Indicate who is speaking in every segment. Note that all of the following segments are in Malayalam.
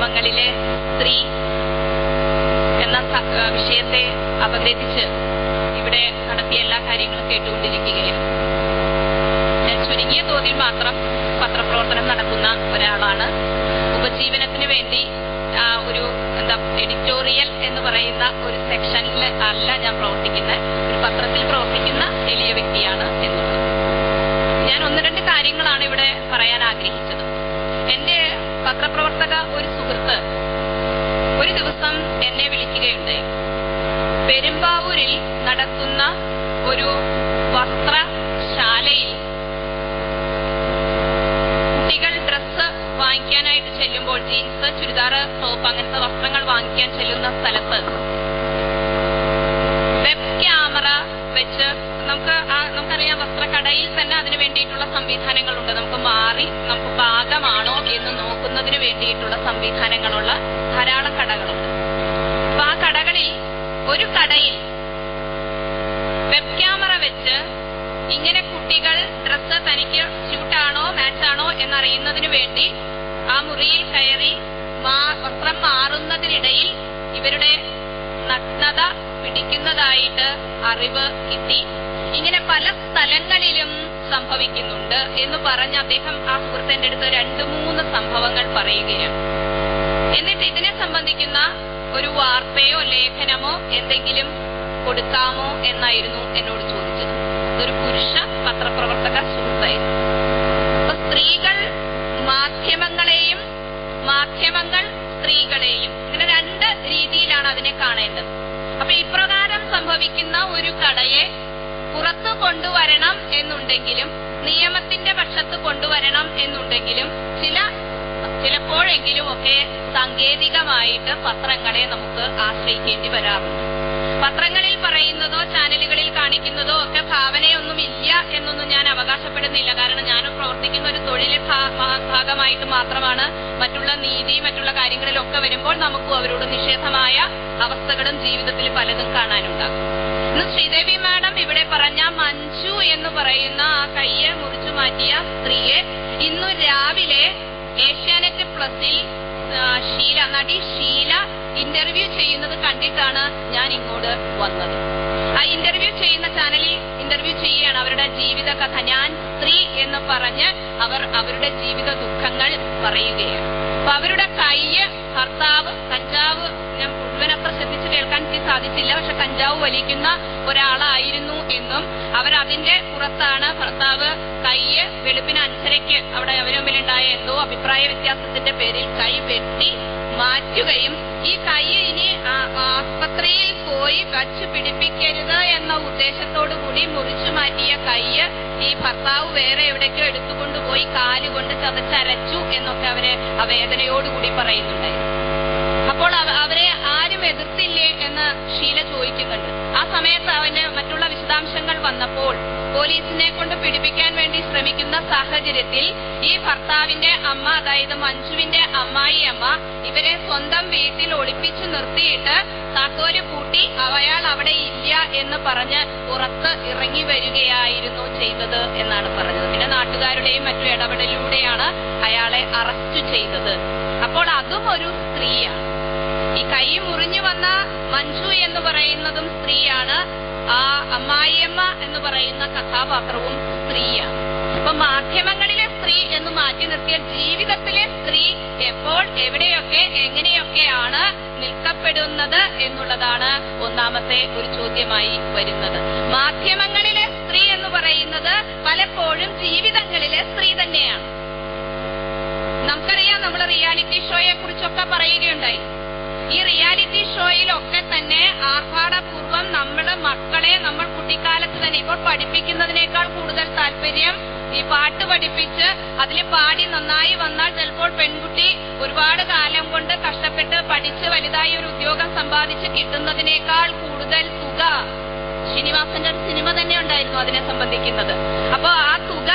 Speaker 1: മാധ്യമങ്ങളിലെ സ്ത്രീ എന്ന വിഷയത്തെ അപഗ്രഥിച്ച് ഇവിടെ നടത്തിയ എല്ലാ കാര്യങ്ങളും കേട്ടുകൊണ്ടിരിക്കുകയാണ് ഞാൻ ചുരുങ്ങിയ തോതിൽ മാത്രം പത്രപ്രവർത്തനം നടക്കുന്ന ഒരാളാണ്. ഉപജീവനത്തിന് വേണ്ടി ഒരു എന്താ എഡിറ്റോറിയൽ എന്ന് പറയുന്ന ഒരു സെക്ഷനിൽ അല്ല ഞാൻ പ്രവർത്തിക്കുന്ന. ഒരു പത്രത്തിൽ പ്രവർത്തിക്കുന്ന എളിയ വ്യക്തിയാണ് എന്നുള്ളത്. ഞാൻ ഒന്ന് രണ്ട് കാര്യങ്ങളാണ് ഇവിടെ പറയാൻ ആഗ്രഹിച്ചത്. പത്രപ്രവർത്തക ഒരു സുഹൃത്ത് ഒരു ദിവസം എന്നെ വിളിക്കുകയുണ്ടായി. പെരുമ്പാവൂരിൽ നടത്തുന്ന ഒരു വസ്ത്രശാലയിൽ നഗ്നത പിടിക്കുന്നതായിട്ട് അറിവ് കിട്ടി. ഇങ്ങനെ പല സ്ഥലങ്ങളിലും സംഭവിക്കുന്നുണ്ട് എന്ന് പറഞ്ഞ് അദ്ദേഹം ആ സുഹൃത്തിന്റെ അടുത്ത് രണ്ടു മൂന്ന് സംഭവങ്ങൾ പറയുകയാണ്. എന്നിട്ട് ഇതിനെ സംബന്ധിക്കുന്ന ഒരു വാർത്തയോ ലേഖനമോ എന്തെങ്കിലും കൊടുക്കാമോ എന്നായിരുന്നു എന്നോട് ചോദിച്ചത്. ഒരു പുരുഷ പത്രപ്രവർത്തക സുഹൃത്തായിരുന്നു അപ്പൊ സ്ത്രീകൾ മാധ്യമങ്ങളെയും മാധ്യമങ്ങൾ സ്ത്രീകളെയും ഇങ്ങനെ രണ്ട് രീതിയിലാണ് അതിനെ കാണേണ്ടത് അപ്പൊ ഇപ്രകാരം സംഭവിക്കുന്ന ഒരു കടയെ പുറത്തു കൊണ്ടുവരണം എന്നുണ്ടെങ്കിലും നിയമത്തിന്റെ പക്ഷത്ത് കൊണ്ടുവരണം എന്നുണ്ടെങ്കിലും ചില ചിലപ്പോഴെങ്കിലും ഒക്കെ സാങ്കേതികമായിട്ട് പത്രങ്ങളെ നമുക്ക് ആശ്രയിക്കേണ്ടി വരാറുണ്ട്. പത്രങ്ങളിൽ പറയുന്നതോ ചാനലുകളിൽ കാണിക്കുന്നതോ ഒക്കെ ഭാവനയൊന്നും ഇല്ല എന്നൊന്നും ഞാൻ അവകാശപ്പെടുന്നില്ല. കാരണം ഞാനും പ്രവർത്തിക്കുന്ന ഒരു തൊഴിൽ ഭാഗമായിട്ട് മാത്രമാണ് മറ്റുള്ള നീതി മറ്റുള്ള കാര്യങ്ങളിലൊക്കെ വരുമ്പോൾ നമുക്കും അവരോട് നിഷേധമായ അവസ്ഥകളും ജീവിതത്തിൽ പലതും കാണാനുണ്ടാകും. ഇന്ന് ശ്രീദേവി മാഡം ഇവിടെ പറഞ്ഞ മഞ്ജു എന്ന് പറയുന്ന ആ കയ്യെ മുറിച്ചു മാറ്റിയ സ്ത്രീയെ ഇന്നു രാവിലെ ഏഷ്യാനെറ്റ് പ്ലസിൽ ശീല നടി ഷീല ഇന്റർവ്യൂ ചെയ്യുന്നത് കണ്ടിട്ടാണ് ഞാൻ ഇങ്ങോട്ട് വന്നത്. ആ ഇന്റർവ്യൂ ചെയ്യുന്ന ചാനലിൽ ഇന്റർവ്യൂ ചെയ്യുകയാണ് അവരുടെ ജീവിത കഥ ഞാൻ സ്ത്രീ എന്ന് പറഞ്ഞ് അവർ അവരുടെ ജീവിത ദുഃഖങ്ങൾ പറയുകയാണ്. അപ്പൊ അവരുടെ കയ്യ് ഭർത്താവ് കഞ്ചാവ് ഞാൻ മുഴുവനത്ര ശ്രദ്ധിച്ചു കേൾക്കാൻ എനിക്ക് സാധിച്ചില്ല. പക്ഷെ കഞ്ചാവ് വലിക്കുന്ന ഒരാളായിരുന്നു എന്നും അവരതിന്റെ പുറത്താണ് ഭർത്താവ് കയ്യ് വെളുപ്പിന് അഞ്ചരയ്ക്ക് അവിടെ അവരുമ്പിലുണ്ടായ എന്തോ അഭിപ്രായ വ്യത്യാസത്തിന്റെ പേരിൽ കൈ വെട്ടി മാറ്റുകയും ഈ കൈ ഇനി ആസ്പത്രിയിൽ പോയി വച്ച് പിടിപ്പിക്കരുത് എന്ന ഉദ്ദേശത്തോടു കൂടി മുറിച്ചു മാറ്റിയ കൈ ഈ ഭർത്താവ് വേറെ എവിടേക്കോ എടുത്തുകൊണ്ടുപോയി കാലുകൊണ്ട് ചതച്ചരച്ചു എന്നൊക്കെ അവർ ആ വേദനയോടുകൂടി പറയുന്നുണ്ടായിരുന്നു. ആ സമയത്ത് അവന് മറ്റുള്ള വിശദാംശങ്ങൾ വന്നപ്പോൾ പോലീസിനെ കൊണ്ട് പിടിപ്പിക്കാൻ വേണ്ടി ശ്രമിക്കുന്ന സാഹചര്യത്തിൽ ഈ ഭർത്താവിന്റെ അമ്മ അതായത് മഞ്ജുവിന്റെ അമ്മായി അമ്മ ഇവരെ സ്വന്തം വീട്ടിൽ ഒളിപ്പിച്ചു നിർത്തിയിട്ട് താക്കോൽ പൂട്ടി അയാൾ അവിടെ ഇല്ല എന്ന് പറഞ്ഞ് പുറത്ത് ഇറങ്ങി വരികയായിരുന്നു ചെയ്തത് എന്നാണ് പറഞ്ഞത്. പിന്നെ നാട്ടുകാരുടെയും മറ്റു ഇടപെടലിലൂടെയാണ് അയാളെ അറസ്റ്റ് ചെയ്തത്. അപ്പോൾ അതും ഒരു സ്ത്രീയാണ്. ഈ കൈ മുറിഞ്ഞു വന്ന മഞ്ജു എന്ന് പറയുന്നതും സ്ത്രീയാണ്. ആ അമ്മായിയമ്മ എന്ന് പറയുന്ന കഥാപാത്രവും സ്ത്രീയാണ്. അപ്പൊ മാധ്യമങ്ങളിലെ സ്ത്രീ എന്ന് മാറ്റി നിർത്തിയ ജീവിതത്തിലെ സ്ത്രീ എപ്പോൾ എവിടെയൊക്കെ എങ്ങനെയൊക്കെയാണ് നിൽക്കപ്പെടുന്നത് എന്നുള്ളതാണ് ഒന്നാമത്തെ ഒരു ചോദ്യമായി വരുന്നത്. മാധ്യമങ്ങളിലെ സ്ത്രീ എന്ന് പറയുന്നത് പലപ്പോഴും ജീവിതങ്ങളിലെ സ്ത്രീ തന്നെയാണ്. നമുക്കറിയാം നമ്മൾ റിയാലിറ്റി ഷോയെ കുറിച്ചൊക്കെ പറയുകയുണ്ടായി. ഈ റിയാലിറ്റി ഷോയിലൊക്കെ തന്നെ ആർഭാടപൂർവം നമ്മൾ മക്കളെ നമ്മൾ കുട്ടിക്കാലത്ത് തന്നെ ഇപ്പോൾ പഠിപ്പിക്കുന്നതിനേക്കാൾ കൂടുതൽ താല്പര്യം ഈ പാട്ട് പഠിപ്പിച്ച് അതിൽ പാടി നന്നായി വന്നാൽ ചിലപ്പോൾ പെൺകുട്ടി ഒരുപാട് കാലം കൊണ്ട് കഷ്ടപ്പെട്ട് പഠിച്ച് വലുതായി ഒരു ഉദ്യോഗം സമ്പാദിച്ച് കിട്ടുന്നതിനേക്കാൾ കൂടുതൽ തുക ശ്രീനിവാസന്റെ ഒരു സിനിമ തന്നെ ഉണ്ടായിരുന്നു അതിനെ സംബന്ധിക്കുന്നത്. അപ്പൊ ആ തുക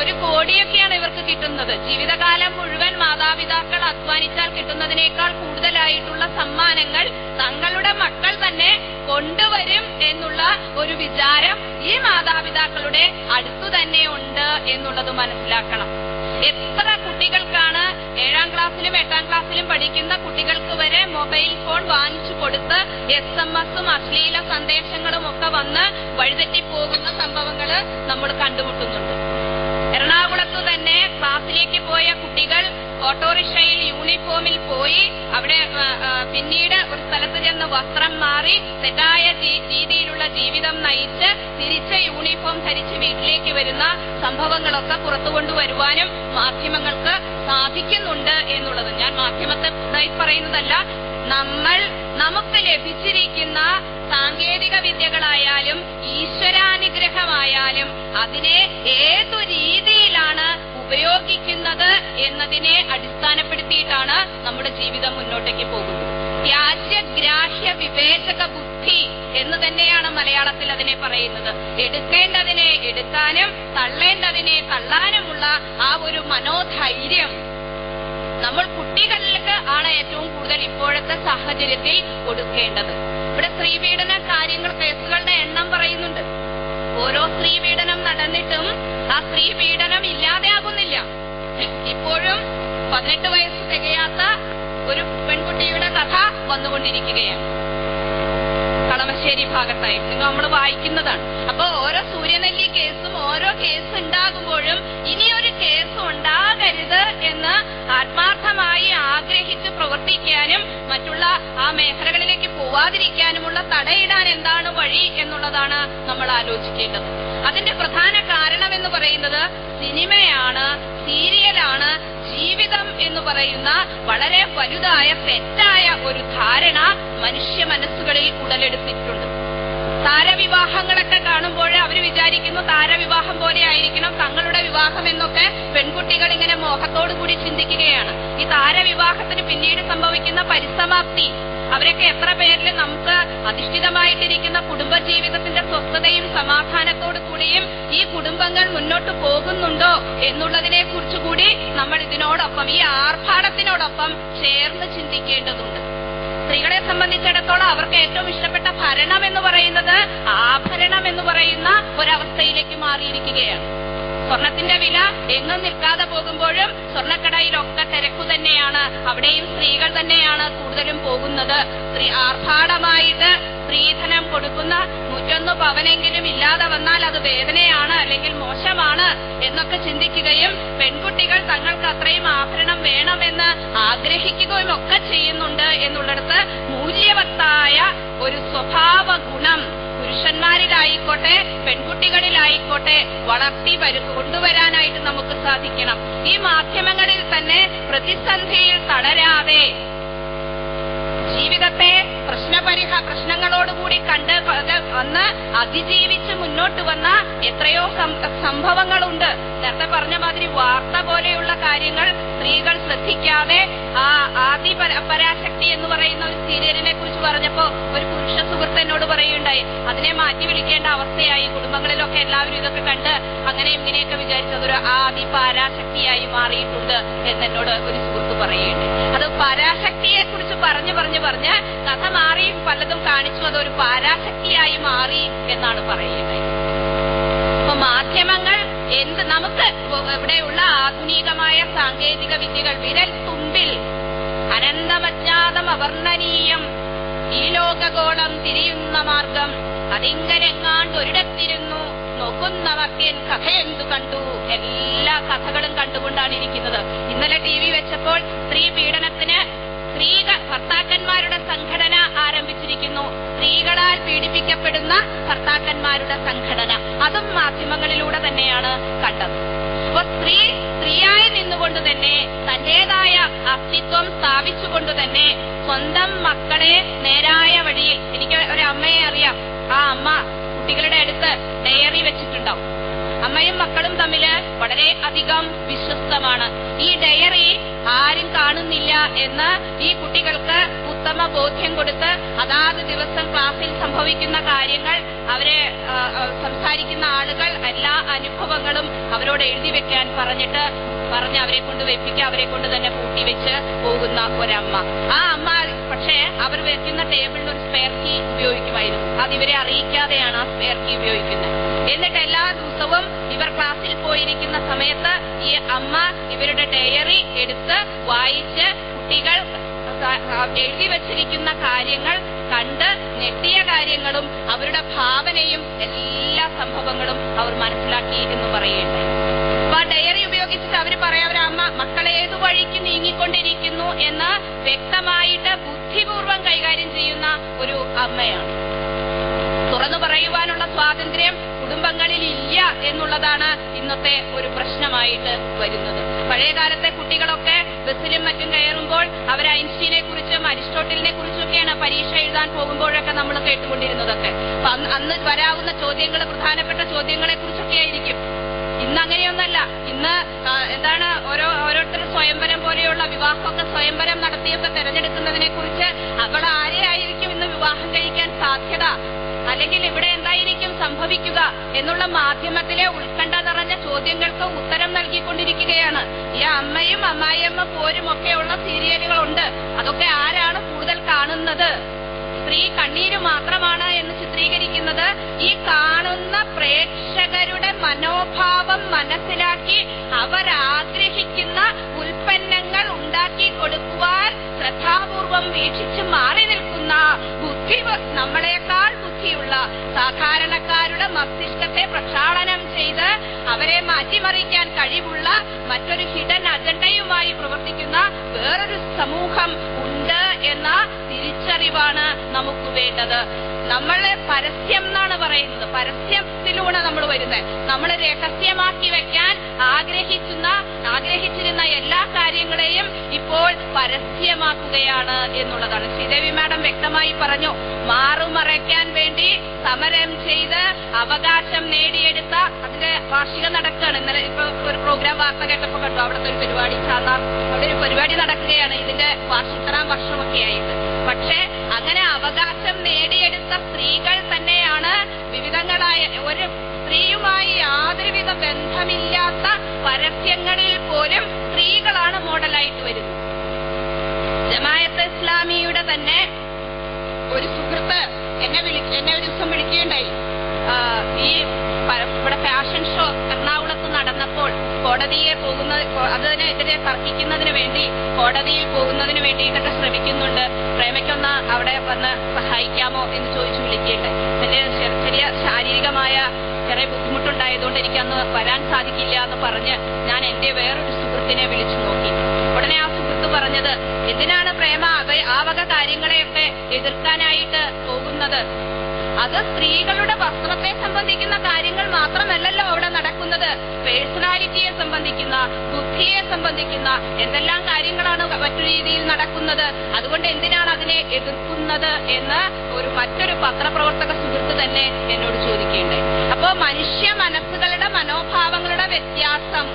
Speaker 1: ഒരു കോടിയൊക്കെയാണ് ഇവർക്ക് കിട്ടുന്നത്. ജീവിതകാലം മുഴുവൻ മാതാപിതാക്കൾ അധ്വാനിച്ചാൽ കിട്ടുന്നതിനേക്കാൾ കൂടുതലായിട്ടുള്ള സമ്മാനങ്ങൾ തങ്ങളുടെ മക്കൾ തന്നെ കൊണ്ടുവരും എന്നുള്ള ഒരു വിചാരം ഈ മാതാപിതാക്കളുടെ അടുത്തു തന്നെ ഉണ്ട് എന്നുള്ളത് മനസ്സിലാക്കണം. എത്ര കുട്ടികൾക്കാണ് ഏഴാം ക്ലാസ്സിലും എട്ടാം ക്ലാസ്സിലും പഠിക്കുന്ന കുട്ടികൾക്ക് വരെ മൊബൈൽ ഫോൺ വാങ്ങിച്ചു കൊടുത്ത് എസ് എം എസും അശ്ലീല സന്ദേശങ്ങളും ഒക്കെ വന്ന് വഴിതെറ്റിപ്പോകുന്ന സംഭവങ്ങൾ നമ്മൾ കണ്ടുമുട്ടുന്നുണ്ട്. എറണാകുളത്ത് തന്നെ ക്ലാസ്സിലേക്ക് പോയ കുട്ടികൾ ഓട്ടോറിക്ഷയിൽ യൂണിഫോമിൽ പോയി അവിടെ പിന്നീട് ഒരു സ്ഥലത്ത് ചെന്ന് വസ്ത്രം മാറി തെറ്റായ രീതിയിലുള്ള ജീവിതം നയിച്ച് തിരിച്ച യൂണിഫോം ധരിച്ച് വീട്ടിലേക്ക് വരുന്ന സംഭവങ്ങളൊക്കെ പുറത്തു കൊണ്ടുവരുവാനും മാധ്യമങ്ങൾക്ക് സാധിക്കുന്നുണ്ട് എന്നുള്ളത്. ഞാൻ മാധ്യമത്തെ പറയുന്നതല്ല നമ്മൾ നമുക്ക് ലഭിച്ചിരിക്കുന്ന സാങ്കേതിക വിദ്യകളായാലും ഈശ്വരാനുഗ്രഹമായാലും അതിനെ ഏതു രീതിയിലാണ് ഉപയോഗിക്കുന്നത് എന്നതിനെ അടിസ്ഥാനപ്പെടുത്തിയിട്ടാണ് നമ്മുടെ ജീവിതം മുന്നോട്ടേക്ക് പോകുന്നത്. വ്യാജ്യഗ്രാഹ്യ വിവേചക ബുദ്ധി എന്ന് തന്നെയാണ് മലയാളത്തിൽ അതിനെ പറയുന്നത്. എടുക്കേണ്ടതിനെ എടുക്കാനും തള്ളേണ്ടതിനെ തള്ളാനുമുള്ള ആ ഒരു മനോധൈര്യം നമ്മൾ കുട്ടികളിലേക്ക് ആണ് ഏറ്റവും കൂടുതൽ ഇപ്പോഴത്തെ സാഹചര്യത്തിൽ കൊടുക്കേണ്ടത്. ഇവിടെ സ്ത്രീപീഡന കാര്യങ്ങൾ കേസുകളുടെ എണ്ണം പറയുന്നുണ്ട്. ഓരോ സ്ത്രീ പീഡനം നടന്നിട്ടും ആ സ്ത്രീ പീഡനം ഇല്ലാതെയാകുന്നില്ല ഇപ്പോഴും പതിനെട്ട് വയസ്സ് തികയാത്ത ഒരു പെൺകുട്ടിയുടെ കഥ വന്നുകൊണ്ടിരിക്കുകയാണ്. കളമശ്ശേരി നിങ്ങൾ നമ്മൾ വായിക്കുന്നതാണ്. അപ്പൊ ഓരോ സൂര്യനെല്ലി കേസും ഓരോ കേസ് ഉണ്ടാകുമ്പോഴും ഇനിയൊരു കേസ് ഉണ്ടാകരുത് എന്ന് ആത്മാർത്ഥമായി ആഗ്രഹിച്ച് പ്രവർത്തിക്കാനും മറ്റുള്ള ആ മേഖലകളിലേക്ക് പോവാതിരിക്കാനുമുള്ള തടയിടാൻ എന്താണ് വഴി എന്നുള്ളതാണ് നമ്മൾ ആലോചിക്കേണ്ടത്. അതിന്റെ പ്രധാന കാരണം എന്ന് പറയുന്നത് സിനിമയാണ് സീരിയലാണ് ജീവിതം എന്ന് പറയുന്ന വളരെ വലുതായ തെറ്റായ ഒരു ധാരണ മനുഷ്യ മനസ്സുകളിൽ ഉടലെടുത്തിട്ടുണ്ട്. താരവിവാഹങ്ങളൊക്കെ കാണുമ്പോൾ അവർ വിചാരിക്കുന്നു താരവിവാഹം പോലെ ആയിരിക്കണം തങ്ങളുടെ വിവാഹം എന്നൊക്കെ പെൺകുട്ടികൾ ഇങ്ങനെ മോഹത്തോടു കൂടി ചിന്തിക്കുകയാണ്. ഈ താരവിവാഹത്തിന് പിന്നീട് സംഭവിക്കുന്ന പരിസമാപ്തി അവരൊക്കെ എത്ര പേരിൽ നമുക്ക് അധിഷ്ഠിതമായിട്ടിരിക്കുന്ന കുടുംബജീവിതത്തിന്റെ സ്വസ്ഥതയും സമാധാനത്തോടു കൂടിയും ഈ കുടുംബങ്ങൾ മുന്നോട്ട് പോകുന്നുണ്ടോ എന്നുള്ളതിനെ കുറിച്ചുകൂടി നമ്മൾ ഇതിനോടൊപ്പം ഈ ആർഭാടത്തിനോടൊപ്പം ചേർന്ന് ചിന്തിക്കേണ്ടതുണ്ട്. സ്ത്രീകളെ സംബന്ധിച്ചിടത്തോളം അവർക്ക് ഏറ്റവും ഇഷ്ടപ്പെട്ട ഭരണം എന്ന് പറയുന്നത് ആഭരണം എന്ന് പറയുന്ന ഒരവസ്ഥയിലേക്ക് മാറിയിരിക്കുകയാണ്. സ്വർണത്തിന്റെ വില എങ്ങും നിൽക്കാതെ പോകുമ്പോഴും സ്വർണക്കടയിലൊക്കെ തിരക്കു തന്നെയാണ്. അവിടെയും സ്ത്രീകൾ തന്നെയാണ് കൂടുതലും പോകുന്നത്. ആർഭാടമായിട്ട് സ്ത്രീധനം കൊടുക്കുന്ന നൂറ്റൊന്ന് പവനെങ്കിലും ഇല്ലാതെ വന്നാൽ അത് വേദനയാണ് അല്ലെങ്കിൽ മോശമാണ് എന്നൊക്കെ ചിന്തിക്കുകയും പെൺകുട്ടികൾ തങ്ങൾക്ക് അത്രയും ആഭരണം വേണമെന്ന് ആഗ്രഹിക്കുകയും ഒക്കെ ചെയ്യുന്നുണ്ട് എന്നുള്ളിടത്ത് മൂല്യവത്തായ ഒരു സ്വഭാവ ഗുണം പുരുഷന്മാരിലായിക്കോട്ടെ പെൺകുട്ടികളിലായിക്കോട്ടെ വളർത്തി വരു കൊണ്ടുവരാനായിട്ട് നമുക്ക് സാധിക്കണം. ഈ മാധ്യമങ്ങളിൽ തന്നെ പ്രതിസന്ധിയിൽ തളരാതെ ജീവിതത്തെ പ്രശ്നപരിഹ പ്രശ്നങ്ങളോടുകൂടി കണ്ട് വന്ന് അതിജീവിച്ച് മുന്നോട്ട് വന്ന എത്രയോ സംഭവങ്ങളുണ്ട്. നേരത്തെ പറഞ്ഞ മാതിരി വാർത്ത പോലെയുള്ള കാര്യങ്ങൾ സ്ത്രീകൾ ശ്രദ്ധിക്കാതെ ആ ആദി പരാശക്തി എന്ന് പറയുന്ന ഒരു സീരിയലിനെ കുറിച്ച് പറഞ്ഞപ്പോ ഒരു പുരുഷ സുഹൃത്ത് എന്നോട് പറയുണ്ടായി അതിനെ മാറ്റി വിളിക്കേണ്ട അവസ്ഥയായി. കുടുംബങ്ങളിലൊക്കെ എല്ലാവരും ഇതൊക്കെ കണ്ട് അങ്ങനെ ഇങ്ങനെയൊക്കെ വിചാരിച്ചത് ഒരു ആദി പരാശക്തിയായി മാറിയിട്ടുണ്ട് എന്നോട് ഒരു സുഹൃത്ത് പറയുന്നുണ്ട് അത് പരാശക്തിയെ കുറിച്ച് പറഞ്ഞു പറഞ്ഞു പറഞ്ഞ് കഥ മാറി പലതും കാണിച്ചു അതൊരു പാരാശക്തിയായി മാറി എന്നാണ് പറയുന്നത്. അപ്പൊ മാധ്യമങ്ങൾ എന്ത് നമുക്ക് ഇവിടെയുള്ള ആധുനികമായ സാങ്കേതിക വിദ്യകൾ വിരൽ തുമ്പിൽ അനന്തമജ്ഞാതം അവർണനീയം ഈ ലോകഗോളം തിരിയുന്ന മാർഗം അതിങ്ങനെങ്ങാണ്ട് ഒരിടത്തിരുന്നു നോക്കുന്ന മർത്യൻ കഥയെന്തു കണ്ടു? എല്ലാ കഥകളും കണ്ടുകൊണ്ടാണ് ഇരിക്കുന്നത്. ഇന്നലെ ടി വി വെച്ചപ്പോൾ സ്ത്രീ പീഡനത്തിന് സ്ത്രീ ഭർത്താക്കന്മാരുടെ സംഘടന ആരംഭിച്ചിരിക്കുന്നു. സ്ത്രീകളാൽ പീഡിപ്പിക്കപ്പെടുന്ന ഭർത്താക്കന്മാരുടെ സംഘടന. അതും മാധ്യമങ്ങളിലൂടെ തന്നെയാണ് കണ്ടത്. അപ്പൊ സ്ത്രീ സ്ത്രീയായി നിന്നുകൊണ്ട് തന്നെ തന്റേതായ അസ്തിത്വം സ്ഥാപിച്ചുകൊണ്ട് തന്നെ സ്വന്തം മക്കളെ നേരായ വഴിയിൽ എനിക്ക് ഒരു അമ്മയെ അറിയാം. ആ അമ്മ കുട്ടികളുടെ അടുത്ത് ഡയറി വെച്ചിട്ടുണ്ടാവും. അമ്മയും മക്കളും തമ്മിൽ വളരെ അധികം വിശ്വസ്തമാണ്. ഈ ഡയറി ആരും കാണുന്നില്ല എന്ന് ഈ കുട്ടികൾക്ക് ഉത്തമ ബോധ്യം കൊടുത്ത് അതാത് ദിവസം ക്ലാസ്സിൽ സംഭവിക്കുന്ന കാര്യങ്ങൾ അവരെ സംസാരിക്കുന്ന ആളുകൾ എല്ലാ അനുഭവങ്ങളും അവരോട് എഴുതി വെക്കാൻ പറഞ്ഞിട്ട് പറഞ്ഞ് അവരെ കൊണ്ട് വെപ്പിക്കുക അവരെ കൊണ്ട് തന്നെ കൂട്ടിവെച്ച് പോകുന്ന ഒരമ്മ. ആ അമ്മ പക്ഷേ അവർ വെക്കുന്ന ടേബിളിൽ ഒരു സ്പെയർ കീ ഉപയോഗിക്കുമായിരുന്നു അത് ഇവരെ അറിയിക്കാതെയാണ് ആ സ്പെയർ കീ ഉപയോഗിക്കുന്നത്. എന്നിട്ട് എല്ലാ ദിവസവും ഇവർ ക്ലാസ്സിൽ പോയിരിക്കുന്ന സമയത്ത് ഈ അമ്മ ഇവരുടെ ഡയറി എടുത്ത് വായിച്ച് കുട്ടികൾ എഴുതി വച്ചിരിക്കുന്ന കാര്യങ്ങൾ കണ്ട് ഞെട്ടിയ കാര്യങ്ങളും അവരുടെ ഭാവനയും എല്ലാ സംഭവങ്ങളും അവർ മനസ്സിലാക്കി എന്ന് പറയുകയുണ്ടായി. അപ്പൊ ആ ഡയറി ഉപയോഗിച്ചിട്ട് അവർ പറയാം അവരുടെ അമ്മ മക്കളെ ഏതു വഴിക്ക് നീങ്ങിക്കൊണ്ടിരിക്കുന്നു? എന്ന് വ്യക്തമായിട്ട് ബുദ്ധിപൂർവം കൈകാര്യം ചെയ്യുന്ന ഒരു അമ്മയാണ്. തുറന്നു പറയുവാനുള്ള സ്വാതന്ത്ര്യം കുടുംബങ്ങളിൽ ഇല്ല എന്നുള്ളതാണ് ഇന്നത്തെ ഒരു പ്രശ്നമായിട്ട് വരുന്നത്. പഴയകാലത്തെ കുട്ടികളൊക്കെ ബസ്സിലും മറ്റും കയറുമ്പോൾ അവർ ഐൻസ്റ്റീനെ കുറിച്ചും അരിസ്റ്റോട്ടലിനെ കുറിച്ചൊക്കെയാണ് പരീക്ഷ എഴുതാൻ പോകുമ്പോഴൊക്കെ നമ്മൾ കേട്ടുകൊണ്ടിരുന്നതൊക്കെ. അന്ന് വരാവുന്ന ചോദ്യങ്ങൾ പ്രധാനപ്പെട്ട ചോദ്യങ്ങളെ കുറിച്ചൊക്കെ ആയിരിക്കും ഇന്ന് അങ്ങനെയൊന്നല്ല. ഇന്ന് എന്താണ് ഓരോ ഓരോരുത്തർ സ്വയംവരം പോലെയുള്ള വിവാഹമൊക്കെ സ്വയംവരം നടത്തിയൊക്കെ തെരഞ്ഞെടുക്കുന്നതിനെ കുറിച്ച് അവൾ ആരെയായിരിക്കും ഇന്ന് വിവാഹം കഴിക്കാൻ സാധ്യത? അല്ലെങ്കിൽ ഇവിടെ എന്തായിരിക്കും സംഭവിക്കുക എന്നുള്ള മാധ്യമത്തിലെ ഉത്കണ്ഠ നിറഞ്ഞ ചോദ്യങ്ങൾക്ക് ഉത്തരം നൽകിക്കൊണ്ടിരിക്കുകയാണ്. ഈ അമ്മയും അമ്മായിയമ്മ പോരും ഒക്കെയുള്ള സീരിയലുകളുണ്ട്. അതൊക്കെ ആരാണ് കൂടുതൽ കാണുന്നത്? സ്ത്രീ കണ്ണീര് മാത്രമാണ് എന്ന് ചിത്രീകരിക്കുന്നത്. ഈ കാണുന്ന പ്രേക്ഷകരുടെ മനോഭാവം മനസ്സിലാക്കി അവരാഗ്രഹിക്കുന്ന ഉൽപ്പന്നങ്ങൾ ഉണ്ടാക്കി കൊടുക്കുവാൻ ശ്രദ്ധാപൂർവം വീക്ഷിച്ച് മാറി നിൽക്കുന്ന ബുദ്ധി നമ്മളെക്കാൾ ബുദ്ധിയുള്ള സാധാരണക്കാരുടെ മസ്തിഷ്കത്തെ പ്രക്ഷാളനം ചെയ്ത് അവരെ മാറ്റിമറിക്കാൻ കഴിവുള്ള മറ്റൊരു ഹിഡൻ അജണ്ടയുമായി പ്രവർത്തിക്കുന്ന വേറൊരു സമൂഹം ഉണ്ട് എന്ന തിരിച്ചറിവാണ് നമുക്ക് വേണ്ടത്. നമ്മളെ പരസ്യം എന്നാണ് പറയുന്നത്. പരസ്യത്തിലൂടെ നമ്മൾ വരുന്നത്. നമ്മൾ രഹസ്യമാക്കി വെക്കാൻ ആഗ്രഹിക്കുന്ന ആഗ്രഹിച്ചിരുന്ന എല്ലാ കാര്യങ്ങളെയും ഇപ്പോൾ പരസ്യമാക്കുകയാണ് എന്നുള്ളതാണ്. ശ്രീദേവി മാഡം വ്യക്തമായി പറഞ്ഞു മാറുമറയ്ക്കാൻ വേണ്ടി സമരം ചെയ്ത് അവകാശം നേടിയെടുത്ത അതിന്റെ വാർഷികം നടക്കുകയാണ് ഇന്നലെ ഇപ്പൊ ഒരു പ്രോഗ്രാം വാർത്ത കേട്ടപ്പോ കണ്ടു. അവിടുത്തെ ഒരു പരിപാടി സാധാരണ അവിടെ ഒരു പരിപാടി നടക്കുകയാണ്. ഇതിന്റെ വാർഷിക വർഷമൊക്കെ ആയിട്ട് പക്ഷേ അങ്ങനെ അവകാശം നേടിയെടുത്ത സ്ത്രീകൾ തന്നെയാണ് വിവിധങ്ങളായ ഒരു സ്ത്രീയുമായി യാതൊരുവിധ ബന്ധമില്ലാത്ത പരസ്യങ്ങളിൽ പോലും സ്ത്രീകളാണ് മോഡലായിട്ട് വരുന്നത്. ജമായത്ത് ഇസ്ലാമിയുടെ തന്നെ ഒരു സുഹൃത്ത് എന്നെ വിളി എന്നെ ഒരു ദിവസം വിളിക്കുകയുണ്ടായി. ഈ ഇവിടെ ഫാഷൻ ഷോ എറണാകുളത്ത് കോടതിയെ പോകുന്ന അതിനെതിരെ തർക്കിക്കുന്നതിന് വേണ്ടി കോടതിയിൽ പോകുന്നതിന് വേണ്ടിയിട്ടൊക്കെ ശ്രമിക്കുന്നുണ്ട്. പ്രേമയ്ക്കൊന്ന് അവിടെ വന്ന് സഹായിക്കാമോ എന്ന് ചോദിച്ചു വിളിക്കുകയുണ്ട് എന്റെ ചെറിയ ശാരീരികമായ ചെറിയ ബുദ്ധിമുട്ടുണ്ടായതുകൊണ്ട് എനിക്കന്ന് വരാൻ സാധിക്കില്ല എന്ന് പറഞ്ഞ് ഞാൻ എന്റെ വേറൊരു സുഹൃത്തിനെ വിളിച്ചു നോക്കി. ഉടനെ ആ സുഹൃത്ത് പറഞ്ഞത് എന്തിനാണ് പ്രേമ ആ വക കാര്യങ്ങളെയൊക്കെ എതിർക്കാനായിട്ട് പോകുന്നത്? അത് സ്ത്രീകളുടെ വസ്ത്രത്തെ സംബന്ധിക്കുന്ന കാര്യങ്ങൾ മാത്രമല്ലല്ലോ അവിടെ നടക്കുന്നത്. പേഴ്സണാലിറ്റിയെ സംബന്ധിക്കുന്ന ബുദ്ധിയെ സംബന്ധിക്കുന്ന എന്തെല്ലാം കാര്യങ്ങളാണ് മറ്റു രീതിയിൽ നടക്കുന്നത്. അതുകൊണ്ട് എന്തിനാണ് അതിനെ എതിർക്കുന്നത് എന്ന് ഒരു മറ്റൊരു പത്രപ്രവർത്തക സുഹൃത്ത് തന്നെ എന്നോട് ചോദിക്കേണ്ടേ. അപ്പോ മനുഷ്യ മനസ്സുകളുടെ മനോഭാവങ്ങളുടെ വ്യത്യാസം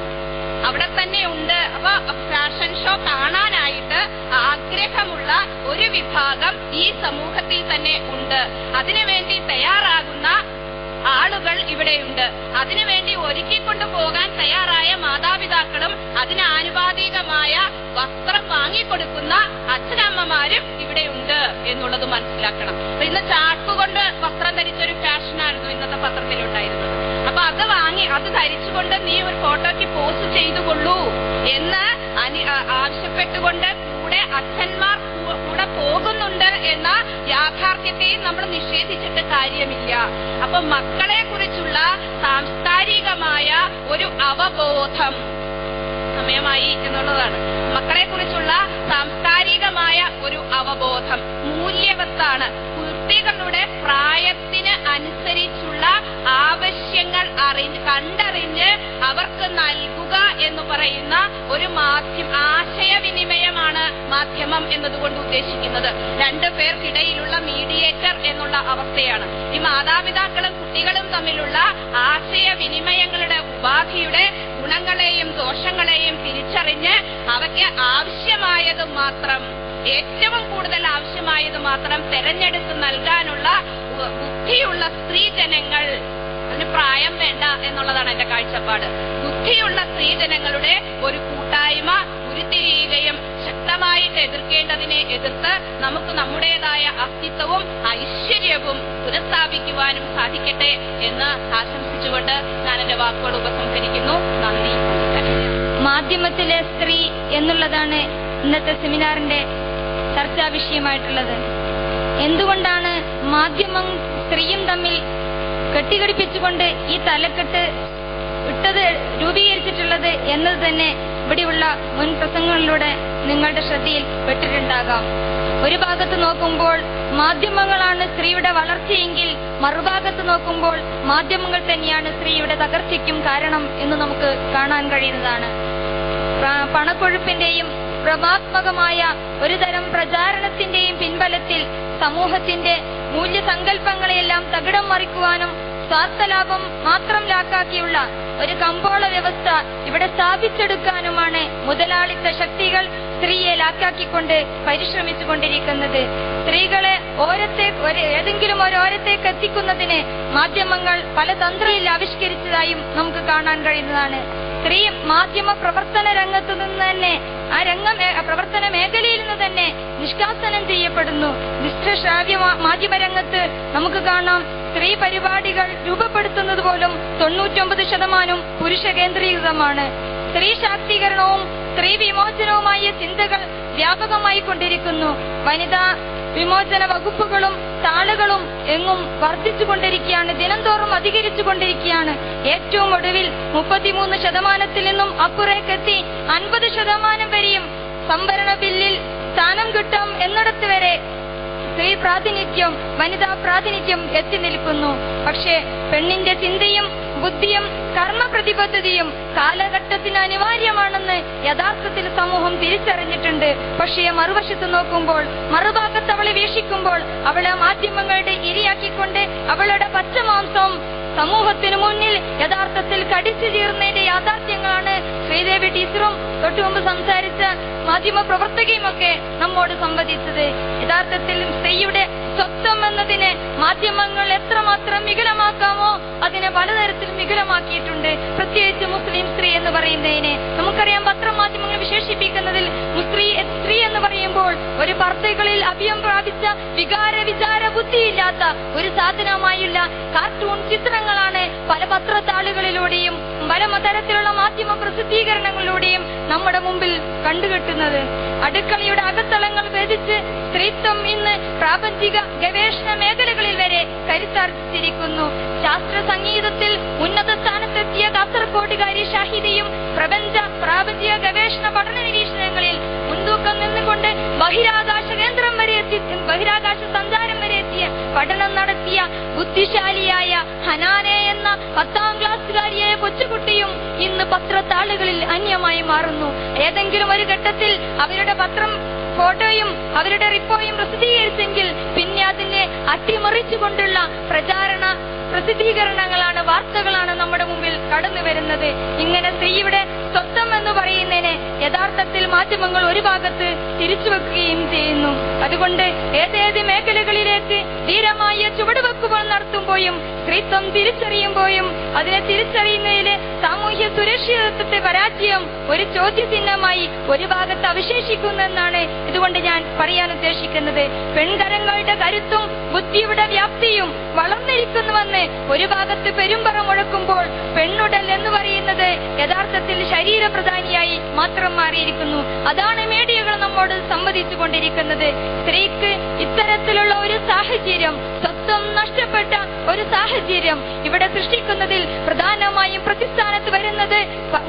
Speaker 1: അവിടെ തന്നെ ഉണ്ട്. അപ്പൊ വിഭാഗം ഈ സമൂഹത്തിൽ തന്നെ ഉണ്ട്. അതിനുവേണ്ടി തയ്യാറാകുന്ന ആളുകൾ ഇവിടെയുണ്ട്. അതിനുവേണ്ടി ഒരുക്കിക്കൊണ്ടു പോകാൻ തയ്യാറായ മാതാപിതാക്കളും അതിന് ആനുപാതികമായ വസ്ത്രം വാങ്ങിക്കൊടുക്കുന്ന അച്ഛനമ്മമാരും ഇവിടെയുണ്ട് എന്നുള്ളത് മനസ്സിലാക്കണം. അപ്പൊ ഇന്ന് ചാക്കുകൊണ്ട് വസ്ത്രം ധരിച്ചൊരു ഫാഷനായിരുന്നു ഇന്നത്തെ പത്രത്തിലുണ്ടായിരുന്നത്. അപ്പൊ അത് വാങ്ങി അത് ധരിച്ചുകൊണ്ട് നീ ഒരു ഫോട്ടോയ്ക്ക് പോസ്റ്റ് ചെയ്തുകൊള്ളൂ എന്ന് ആവശ്യപ്പെട്ടുകൊണ്ട് കൂടെ അച്ഛന്മാർ കൂടെ പോകുന്നുണ്ട് എന്ന യാഥാർത്ഥ്യത്തെയും നമ്മൾ നിഷേധിച്ചിട്ട് കാര്യമില്ല. അപ്പൊ മക്കളെ കുറിച്ചുള്ള സാംസ്കാരികമായ ഒരു അവബോധം സമയമായി എന്നുള്ളതാണ്. മക്കളെ കുറിച്ചുള്ള സാംസ്കാരികമായ ഒരു അവബോധം. മൂല്യവത്താണ്. കുട്ടികളുടെ പ്രായത്തിന് ആവശ്യങ്ങൾ അറി കണ്ടറിഞ്ഞ് അവർക്ക് നൽകുക എന്ന് പറയുന്ന ഒരു മാധ്യമ ആശയവിനിമയമാണ് മാധ്യമം എന്നതുകൊണ്ട് ഉദ്ദേശിക്കുന്നത്. രണ്ടു പേർക്കിടയിലുള്ള മീഡിയേറ്റർ എന്നുള്ള അവസ്ഥയാണ്. ഈ മാതാപിതാക്കളും കുട്ടികളും തമ്മിലുള്ള ആശയവിനിമയങ്ങളുടെ ഉപാധിയുടെ ഗുണങ്ങളെയും ദോഷങ്ങളെയും തിരിച്ചറിഞ്ഞ് അവയ്ക്ക് ആവശ്യമായത് മാത്രം ഏറ്റവും കൂടുതൽ ആവശ്യമായത് മാത്രം തെരഞ്ഞെടുത്ത് നൽകാനുള്ള ബുദ്ധിയുള്ള സ്ത്രീ സ്ത്രീജനങ്ങൾ പ്രായം വേണ്ട എന്നുള്ളതാണ് എന്റെ കാഴ്ചപ്പാട്. ബുദ്ധിയുള്ള സ്ത്രീജനങ്ങളുടെ ഒരു കൂട്ടായ്മ ഉരുത്തിരിയുകയും ശക്തി ശക്തമായിട്ട് എതിർക്കേണ്ടതിനെ എതിർത്ത് നമുക്ക് നമ്മുടേതായ അസ്തിത്വവും ഐശ്വര്യവും പുനഃസ്ഥാപിക്കുവാനും സാധിക്കട്ടെ എന്ന് ആശംസിച്ചുകൊണ്ട് ഞാൻ എന്റെ വാക്കുകൾ ഉപസംഹരിക്കുന്നു. നന്ദി.
Speaker 2: മാധ്യമത്തിലെ സ്ത്രീ എന്നുള്ളതാണ് ഇന്നത്തെ സെമിനാറിന്റെ ചർച്ചാ വിഷയമായിട്ടുള്ളത്. എന്തുകൊണ്ടാണ് മാധ്യമം സ്ത്രീയും തമ്മിൽ കെട്ടിഘടിപ്പിച്ചുകൊണ്ട് ഈ തലക്കെട്ട് ഇട്ടത് രൂപീകരിച്ചിട്ടുള്ളത് എന്നത് തന്നെ ഇവിടെയുള്ള മുൻ പ്രസംഗങ്ങളിലൂടെ നിങ്ങളുടെ ശ്രദ്ധയിൽ പെട്ടിട്ടുണ്ടാകാം. ഒരു ഭാഗത്ത് നോക്കുമ്പോൾ മാധ്യമങ്ങളാണ് സ്ത്രീയുടെ വളർച്ചയെങ്കിൽ മറുഭാഗത്ത് നോക്കുമ്പോൾ മാധ്യമങ്ങൾ തന്നെയാണ് സ്ത്രീയുടെ തകർച്ചയ്ക്കും കാരണം എന്ന് നമുക്ക് കാണാൻ കഴിയുന്നതാണ്. പണക്കൊഴുപ്പിന്റെയും ഭ്രമാത്മകമായ ഒരു തരം പ്രചാരണത്തിന്റെയും പിൻബലത്തിൽ സമൂഹത്തിന്റെ മൂല്യസങ്കല്പങ്ങളെയെല്ലാം തകിടം മറിക്കുവാനും സ്വാർത്ഥലാഭം മാത്രം ലാക്കാക്കിയുള്ള ഒരു കമ്പോള വ്യവസ്ഥ ഇവിടെ സ്ഥാപിച്ചെടുക്കാനുമാണ് മുതലാളിത്ത ശക്തികൾ സ്ത്രീയെ ലാക്കാക്കിക്കൊണ്ട് പരിശ്രമിച്ചുകൊണ്ടിരിക്കുന്നത്. സ്ത്രീകളെ ഓരത്തെ ഏതെങ്കിലും ഒരു ഓരത്തേക്ക് എത്തിക്കുന്നതിന് മാധ്യമങ്ങൾ പല തന്ത്രയിൽ ആവിഷ്കരിച്ചതായും നമുക്ക് കാണാൻ കഴിയുന്നതാണ്. സ്ത്രീ മാധ്യമ പ്രവർത്തന രംഗത്തു നിന്ന് തന്നെ ആ രംഗ പ്രവർത്തന മേഖലയിൽ നിന്ന് തന്നെ നിഷ്കാസനം ചെയ്യപ്പെടുന്നു. ദൃശ്യശ്രാവ്യ മാധ്യമരംഗത്ത് നമുക്ക് കാണാം സ്ത്രീ പരിപാടികൾ രൂപപ്പെടുത്തുന്നത് പോലും തൊണ്ണൂറ്റൊമ്പത് ശതമാനം പുരുഷ കേന്ദ്രീകൃതമാണ്. സ്ത്രീ ശാക്തീകരണവും സ്ത്രീ വിമോചനവുമായ ചിന്തകൾ വ്യാപകമായി കൊണ്ടിരിക്കുന്നു. വനിതാ വിമോചന വകുപ്പുകളും താളുകളും എങ്ങും വർദ്ധിച്ചുകൊണ്ടിരിക്കുകയാണ്. ദിനംതോറും അധികരിച്ചുകൊണ്ടിരിക്കുകയാണ്. ഏറ്റവും ഒടുവിൽ മുപ്പത്തിമൂന്ന് ശതമാനത്തിൽ നിന്നും അപ്പുറേക്കെത്തി അൻപത് ശതമാനം വരെയും സംവരണ ബില്ലിൽ സ്ഥാനം കിട്ടാം എന്നിടത്ത് വരെ സ്ത്രീ പ്രാതിനിധ്യം വനിതാ പ്രാതിനിധ്യം എത്തി നിൽക്കുന്നു. പക്ഷേ പെണ്ണിന്റെ ചിന്തയും ബുദ്ധിയും കർമ്മപ്രതിബദ്ധതയും കാലഘട്ടത്തിന് അനിവാര്യമാണെന്ന് യഥാർത്ഥത്തിൽ സമൂഹം തിരിച്ചറിഞ്ഞിട്ടുണ്ട്. പക്ഷേ മറുവശത്ത് നോക്കുമ്പോൾ മറുഭാഗത്ത് അവളെ വീക്ഷിക്കുമ്പോൾ അവളെ മാധ്യമങ്ങളുടെ ഇരയാക്കിക്കൊണ്ട് അവളുടെ പച്ചമാംസം സമൂഹത്തിനു മുന്നിൽ യഥാർത്ഥത്തിൽ കടിച്ചു ചീർന്നതിന്റെ യാഥാർത്ഥ്യങ്ങളാണ് ശ്രീദേവി ടീച്ചറും തൊട്ടുമുമ്പ് സംസാരിച്ച മാധ്യമ പ്രവർത്തകയുമൊക്കെ നമ്മോട് സംവദിച്ചത്. യഥാർത്ഥത്തിൽ സ്ത്രീയുടെ സ്വത്വം എന്നതിനെ മാധ്യമങ്ങൾ എത്രമാത്രം വികലമാക്കാമോ അതിനെ പലതരത്തിൽ വികലമാക്കിയിട്ടുണ്ട്. പ്രത്യേകിച്ച് മുസ്ലിം സ്ത്രീ എന്ന് പറയുന്നതിനെ നമുക്കറിയാം പത്രമാധ്യമങ്ങൾ വിശേഷിപ്പിക്കുന്നതിൽ സ്ത്രീ സ്ത്രീ എന്ന് പറയുമ്പോൾ ഒരു പർദ്ധകളിൽ അഭിയം പ്രാപിച്ച വികാര വിചാര ബുദ്ധിയില്ലാത്ത ഒരു സാധനമായുള്ള കാർട്ടൂൺ ചിത്രങ്ങളാണ് പല പത്രത്താളുകളിലൂടെയും പല തരത്തിലുള്ള മാധ്യമ പ്രസിദ്ധീകരണങ്ങളിലൂടെയും നമ്മുടെ മുമ്പിൽ കണ്ടുകെട്ടുന്നത്. അടുക്കളയുടെ അകത്തളങ്ങൾ ഭേദിച്ച് സ്ത്രീത്വം ഇന്ന് പ്രാപഞ്ചിക ഗവേഷണ മേഖലകളിൽ വരെ കരുത്താർജിച്ചിരിക്കുന്നു. ശാസ്ത്ര സംഗീതത്തിൽ ഉന്നത സ്ഥാനത്തെത്തിയ കാസർകോട്ടുകാരി ഷാഹിദയും പ്രപഞ്ച പ്രാപഞ്ചിക ഗവേഷണ പഠന നിരീക്ഷണങ്ങളിൽ മുൻതൂക്കം നിന്നുകൊണ്ട് ബഹിരാകാശ കേന്ദ്രം വരെ എത്തി ബഹിരാകാശ സഞ്ചാരം വരെ പഠനം നടത്തിയ ബുദ്ധിശാലിയായ ഹനാനെ എന്ന പത്താം ക്ലാസ്സുകാരിയായ കൊച്ചുകുട്ടിയും ഇന്ന് പത്രത്താളുകളിൽ അന്യമായി മാറുന്നു. ഏതെങ്കിലും ഒരു ഘട്ടത്തിൽ അവരുടെ പത്രം ഫോട്ടോയും അവരുടെ റിപ്പോയും പ്രസിദ്ധീകരിച്ചെങ്കിൽ പിന്നെ അതിനെ അട്ടിമറിച്ചുകൊണ്ടുള്ള പ്രചാരണ പ്രസിദ്ധീകരണങ്ങളാണ് വാർത്തകളാണ് നമ്മുടെ മുമ്പിൽ കടന്നു വരുന്നത്. ഇങ്ങനെ സ്ത്രീയുടെ സ്വത്വം എന്ന് പറയുന്നതിനെ യഥാർത്ഥത്തിൽ മാധ്യമങ്ങൾ ഒരു ഭാഗത്ത് തിരിച്ചു വെക്കുകയും ചെയ്യുന്നു. അതുകൊണ്ട് ഏതേത് ധീരമായ നടത്തുമ്പോഴും സ്ത്രീത്വം തിരിച്ചറിയുമ്പോഴും അതിനെ തിരിച്ചറിയുന്നതിൽ സാമൂഹ്യ സുരക്ഷിതത്വത്തെ പരാജയം ഒരു ചോദ്യചിഹ്നമായി ഒരു ഭാഗത്ത് അവശേഷിക്കുന്നെന്നാണ് ഇതുകൊണ്ട് ഞാൻ പറയാൻ ഉദ്ദേശിക്കുന്നത്. പെൺകരങ്ങളുടെ കരുത്തും ബുദ്ധിയുടെ വ്യാപ്തിയും വളർന്നിരിക്കുന്നുവെന്ന് ഒരു ഭാഗത്ത് പെരുമ്പറ മുഴക്കുമ്പോൾ പെണ്ണുടൽ എന്ന് പറയുന്നത് യഥാർത്ഥത്തിൽ ശരീരപ്രധാനിയായി മാത്രം മാറിയിരിക്കുന്നു. അതാണ് മീഡിയകൾ നമ്മോട് സംവദിച്ചുകൊണ്ടിരിക്കുന്നത്. സ്ത്രീക്ക് ഇത്തരത്തിലുള്ള ഒരു സാഹചര്യം സ്വത്വം നഷ്ടപ്പെട്ട ഒരു സാഹചര്യം ഇവിടെ സൃഷ്ടിക്കുന്നതിൽ പ്രധാനമായും പ്രതിസ്ഥാനത്ത് വരുന്നത്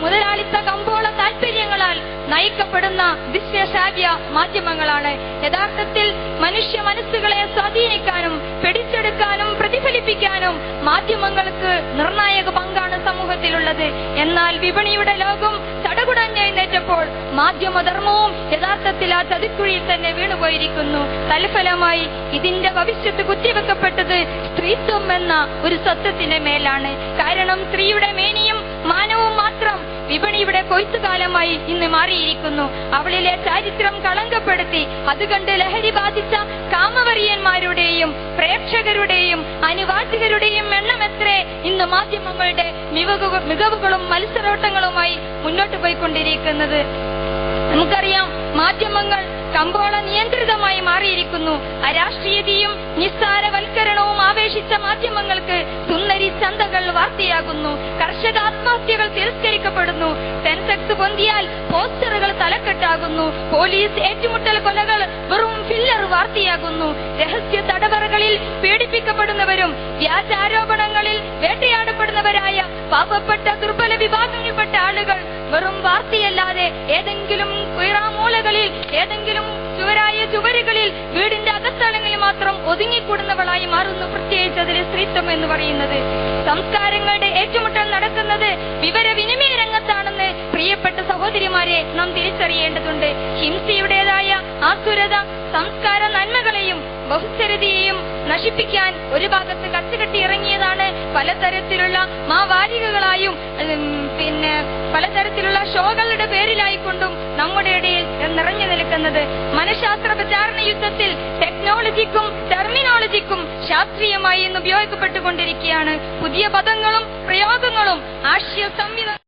Speaker 2: മുതലാളിത്ത കമ്പോള താല്പര്യങ്ങളാൽ നയിക്കപ്പെടുന്ന ദൃശ്യശ്രാവ്യ മാധ്യമങ്ങളാണ്. യഥാർത്ഥത്തിൽ മനുഷ്യ മനസ്സുകളെ സ്വാധീനിക്കാനും പിടിച്ചെടുക്കാനും പ്രതിഫലിപ്പിക്കാനും മാധ്യമങ്ങൾക്ക് നിർണായക പങ്കാണ് സമൂഹത്തിലുള്ളത്. എന്നാൽ വിപണിയുടെ ലോകം ചടകുടഞ്ഞെഴുന്നേറ്റപ്പോൾ മാധ്യമധർമ്മവും യഥാർത്ഥത്തിൽ ആ ചതിക്കുഴിയിൽ തന്നെ വീണുപോയിരിക്കുന്നു. തൽഫലമായി ഇതിന്റെ ഭവിഷ്യത്ത് കുത്തിവെക്കപ്പെട്ടത് സ്ത്രീത്വം എന്ന ഒരു സത്യത്തിന്റെ മേലാണ്. കാരണം സ്ത്രീയുടെ മേനിയും മാനവും മാത്രം വിപണിയുടെ കൊയ്ത്തുകാലമായി ഇന്ന് മാറിയിരിക്കുന്നു. അവളിലെ ചാരിത്രം കളങ്കപ്പെടുത്തി അതുകണ്ട് ലഹരി ബാധിച്ച കാമവറിയന്മാരുടെയും പ്രേക്ഷകരുടെയും അനുവാചകരുടെയും എണ്ണമെത്രേ ഇന്ന് മാധ്യമങ്ങളുടെ മികവുക- മികവുകളും മത്സരോട്ടങ്ങളുമായി മുന്നോട്ട് പോയിക്കൊണ്ടിരിക്കുന്നത്. നമുക്കറിയാം മാധ്യമങ്ങൾ കമ്പോള നിയന്ത്രിതമായി മാറിയിരിക്കുന്നു. അരാഷ്ട്രീയതയും നിസ്സാരവൽക്കരണവും ആവേശിച്ച മാധ്യമങ്ങൾക്ക് സുന്ദരി ചന്തകൾ വാർത്തയാകുന്നു. കർഷക ആത്മഹത്യകൾ തിരസ്കരിക്കപ്പെടുന്നു. സെൻസെക്സ് പൊന്തിയാൽ പോസ്റ്ററുകൾ തലക്കെട്ടാകുന്നു. പോലീസ് ഏറ്റുമുട്ടൽ കൊലകൾ വെറും ഫില്ലർ വാർത്തയാകുന്നു. രഹസ്യ തടവറകളിൽ പീഡിപ്പിക്കപ്പെടുന്നവരും വ്യാജാരോപണങ്ങളിൽ വേട്ടയാടപ്പെടുന്നവരായ പാവപ്പെട്ട ദുർബല വിഭാഗങ്ങളിൽപ്പെട്ട ആളുകൾ വെറും വാർത്തയല്ലാതെ ഏതെങ്കിലും കുയറാമൂലകളിൽ ഏതെങ്കിലും ചുവരായ ചുവരുകളിൽ വീടിന്റെ അകത്തളങ്ങളിൽ മാത്രം ഒതുങ്ങിക്കൂടുന്നവളായി മാറുന്നു പ്രത്യേകിച്ച് അതിലെ സ്ത്രീത്വം എന്ന് പറയുന്നത്. സംസ്കാരങ്ങളുടെ ഏറ്റുമുട്ടൽ നടക്കുന്നത് വിവരവിനിമയ രംഗത്താണെന്ന് പ്രിയപ്പെട്ട സഹോദരിമാരെ നാം തിരിച്ചറിയേണ്ടതുണ്ട്. ഹിംസയുടേതായ ആസുരത സംസ്കാര നന്മകളെയും ബഹുസ്വരതയെയും നശിപ്പിക്കാൻ ഒരു ഭാഗത്ത് കച്ചുകെട്ടി ഇറങ്ങിയതാണ് പലതരത്തിലുള്ള മാവാരികകളായും പിന്നെ പലതരത്തിലുള്ള ഷോകളുടെ പേരിലായിക്കൊണ്ടും നമ്മുടെ ഇടയിൽ നിറഞ്ഞു നിൽക്കുന്നത്. മനഃശാസ്ത്ര പ്രചാരണ യുദ്ധത്തിൽ ടെക്നോളജിക്കും ടെർമിനോളജിക്കും ശാസ്ത്രീയമായി ഇന്ന് ഉപയോഗിക്കപ്പെട്ടുകൊണ്ടിരിക്കുകയാണ്. പുതിയ പദങ്ങളും പ്രയോഗങ്ങളും ആശയ സംവിധാനം